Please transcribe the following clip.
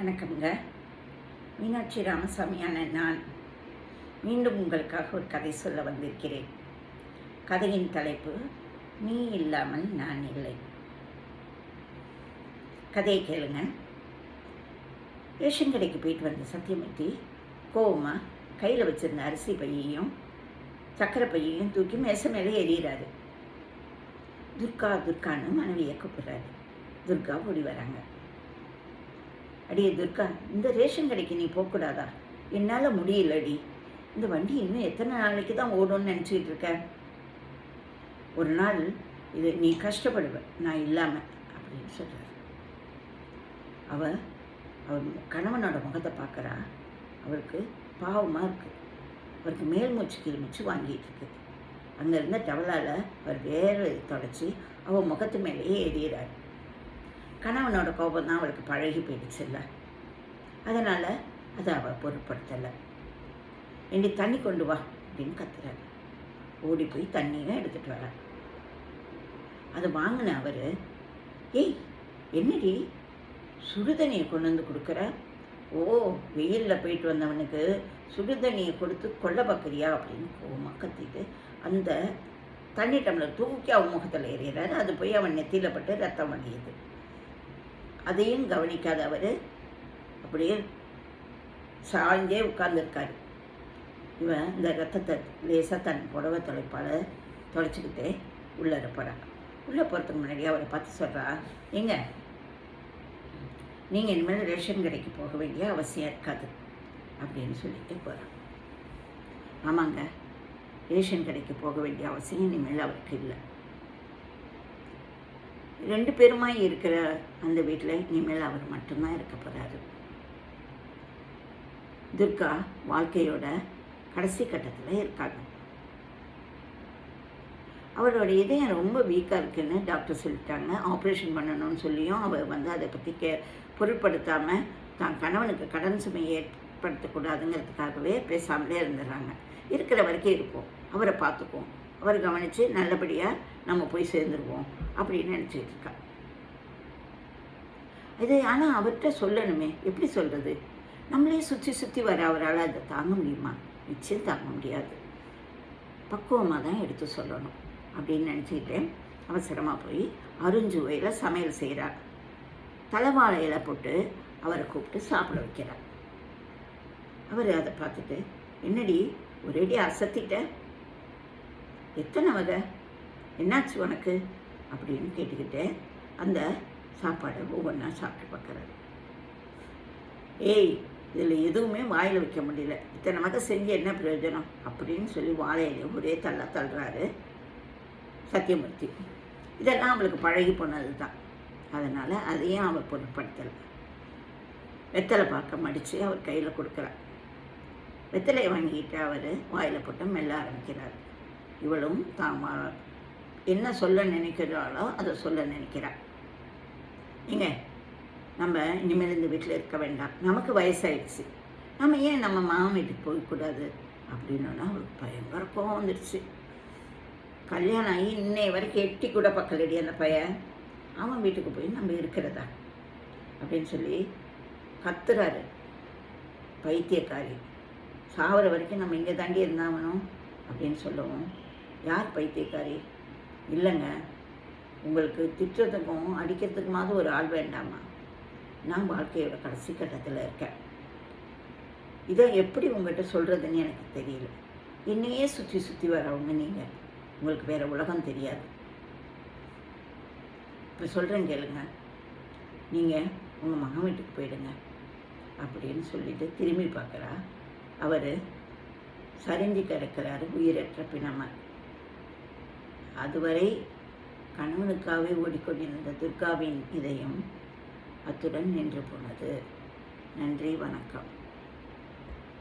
வணக்கம்ங்க. மீனாட்சி ராமசாமியான நான் மீண்டும் உங்களுக்காக ஒரு கதை சொல்ல வந்திருக்கிறேன். கதையின் தலைப்பு நீ இல்லாமல் நான் இல்லை. கதையை கேளுங்க. ரேஷன் கடைக்கு போயிட்டு வந்த சத்தியமூர்த்தி கோவமாக கையில் வச்சிருந்த அரிசி பையையும் சக்கரை பையையும் தூக்கி மேச மேலே எறிகிறாரு துர்கா துர்கான்னு மனைவியை கூப்பிடுறாரு. துர்கா ஓடி வராங்க. அடியே துர்கா இந்த ரேஷன் கடைக்கு நீ போகக்கூடாதா என்னால் முடியலடி. இந்த வண்டி இன்னும் எத்தனை நாளைக்கு தான் ஓடும்னு நினச்சிக்கிட்டு இருக்க? ஒரு நாள் இது நீ கஷ்டப்படுவ நான் இல்லாமல் அப்படின்னு சொல்கிறார் அவ அவர் கணவனோட முகத்தை பார்க்குறா. அவருக்கு பாவமாக இருக்குது அவருக்கு மேல் மூச்சு கீழ் வாங்கிட்டு இருக்குது அங்கே இருந்த டவலால் அவர் வேறு தொடச்சி அவள் முகத்து மேலேயே எறிகிறார் கணவனோட கோபம் தான் அவளுக்கு பழகி போயிடுச்சு இல்லை? அதனால் அதை அவள் பொருட்படுத்தலை. என்னடி தண்ணி கொண்டு வா அப்படின்னு கத்துறாரு. ஓடி போய் தண்ணியும் எடுத்துகிட்டு வர அதை வாங்கின அவர் ஏய் என்னடி? சுடுதண்ணியை கொண்டு வந்து கொடுக்குற? ஓ வெயிலில் போயிட்டு வந்தவனுக்கு சுடுதண்ணியை கொடுத்து கொள்ள பார்க்குறியா அப்படின்னு கோவமாக கத்திட்டு அந்த தண்ணி டம்ளர் தூக்கி அவன் முகத்தில் எறிகிறாரு அது போய் அவன் நெத்தியில் பட்டு ரத்தம் வடியுது அதையும் கவனிக்காத அவர். அப்படியே சாய்ந்தே உட்கார்ந்துருக்காரு. இவன் இந்த ரத்தத்தை லேசாக தன் புடவை தொலைப்பால் தொலைச்சிக்கிட்டே உள்ளே போகிறான் உள்ளே போகிறதுக்கு முன்னாடி அவரை பார்த்து சொல்கிறா எங்க நீங்கள் இனிமேல் ரேஷன் கடைக்கு போக வேண்டிய அவசியம் இருக்காது அப்படின்னு சொல்லிட்டு போகிறான் ஆமாங்க ரேஷன் கடைக்கு போக வேண்டிய அவசியம் இனிமேல் அவருக்கு இல்லை. ரெண்டு பேருமாய் இருக்கிற அந்த வீட்டில் இனிமேல் அவர் மட்டும்தான் இருக்க போகிறாரு துர்கா வாழ்க்கையோட கடைசி கட்டத்தில் இருக்காங்க. அவரோட இதயம் ரொம்ப வீக்காக இருக்குன்னு டாக்டர் சொல்லிட்டாங்க. ஆப்ரேஷன் பண்ணணும்னு சொல்லியும் அவர் வந்து அதை பற்றி கே பொருட்படுத்தாமல் தான் கணவனுக்கு கடன் சுமை ஏற்படுத்தக்கூடாதுங்கிறதுக்காகவே பேசாமலே இருந்துடுறாங்க இருக்கிற வரைக்கும் இருப்போம். அவரை பார்த்துக்குவோம். அவர் கவனித்து நல்லபடியாக நம்ம போய் சேர்ந்துருவோம் அப்படின்னு நினச்சிட்டு இருக்கா. இது ஆனால் அவர்கிட்ட சொல்லணுமே. எப்படி சொல்கிறது நம்மளே சுற்றி சுற்றி வர அவரால் அதை தாங்க முடியுமா? நிச்சயம் தாங்க முடியாது. பக்குவமாக தான் எடுத்து சொல்லணும் அப்படின்னு நினச்சிக்கிட்டேன் அவசரமாக போய் அருஞ்சுவையில் சமையல் செய்கிறார் தலைவாழையில் இலை போட்டு அவரை கூப்பிட்டு சாப்பிட வைக்கிறார். அவர் அதை பார்த்துட்டு என்னடி ஒரேடி அசத்திட்ட? எத்தனை வகை? என்னாச்சு உனக்கு? அப்படின்னு கேட்டுக்கிட்டு அந்த சாப்பாடை ஒவ்வொன்றா சாப்பிட்டு பார்க்குறாரு. ஏய் இதில் எதுவுமே வாயில் வைக்க முடியல. இத்தனை வகை செஞ்சு என்ன பிரயோஜனம்? அப்படின்னு சொல்லி வாழையில ஒரே தள்ள தள்ளுறாரு சத்தியமூர்த்தி. இதெல்லாம் அவளுக்கு பழகி போனது தான் அதனால் அதையும் அவள் பொருட்படுத்தலை. வெத்தலை பார்க்க மடித்து அவர் கையில் கொடுக்குறார் வெத்தலையை வாங்கிக்கிட்டு அவர் வாயில் போட்டு மெல்ல ஆரம்பிக்கிறார். இவளும் தான் என்ன சொல்ல நினைக்கிறாளோ அதை சொல்ல நினைக்கிறாள். ஏங்க நம்ம இனிமேல் இந்த வீட்டில் இருக்க வேண்டாம். நமக்கு வயசாயிடுச்சு. நம்ம ஏன் நம்ம மாமன் வீட்டுக்கு போகக்கூடாது அப்படின்னா அவளுக்கு பயங்கர கோவம் வந்துடுச்சு கல்யாணம் ஆகி இன்னை வரைக்கும் எட்டி கூட பக்கலடி அந்த பையன். அவன் வீட்டுக்கு போய் நம்ம இருக்கிறதா? அப்படின்னு சொல்லி கத்துறாரு பைத்தியக்காரி. சாவர வரைக்கும் நம்ம இங்கே தாண்டி இருந்தாகணும் அப்படின்னு சொல்லவும் யார் பைத்தியக்காரி? இல்லைங்க. உங்களுக்கு திட்டுறதுக்கும் அடிக்கிறதுக்குமாவது ஒரு ஆள் வேண்டாமா? நான் வாழ்க்கையோட கடைசி கட்டத்தில் இருக்கேன். இதை எப்படி உங்கள்கிட்ட சொல்கிறதுன்னு எனக்கு தெரியல. என்னையே சுற்றி சுற்றி வரவங்க நீங்கள் உங்களுக்கு வேறு உலகம் தெரியாது. இப்போ சொல்கிறேன் கேளுங்க. நீங்கள் உங்கள் மகன் வீட்டுக்கு போயிடுங்க. அப்படின்னு சொல்லிட்டு திரும்பி பார்க்குறா. அவர் சரிஞ்சு கிடக்கிறாரு. உயிரற்ற பிணமாக அதுவரை கணவனுக்காகவே ஓடிக்கொண்டிருந்த துர்காவின் இதயம் அத்துடன் நின்று போனது. நன்றி வணக்கம்.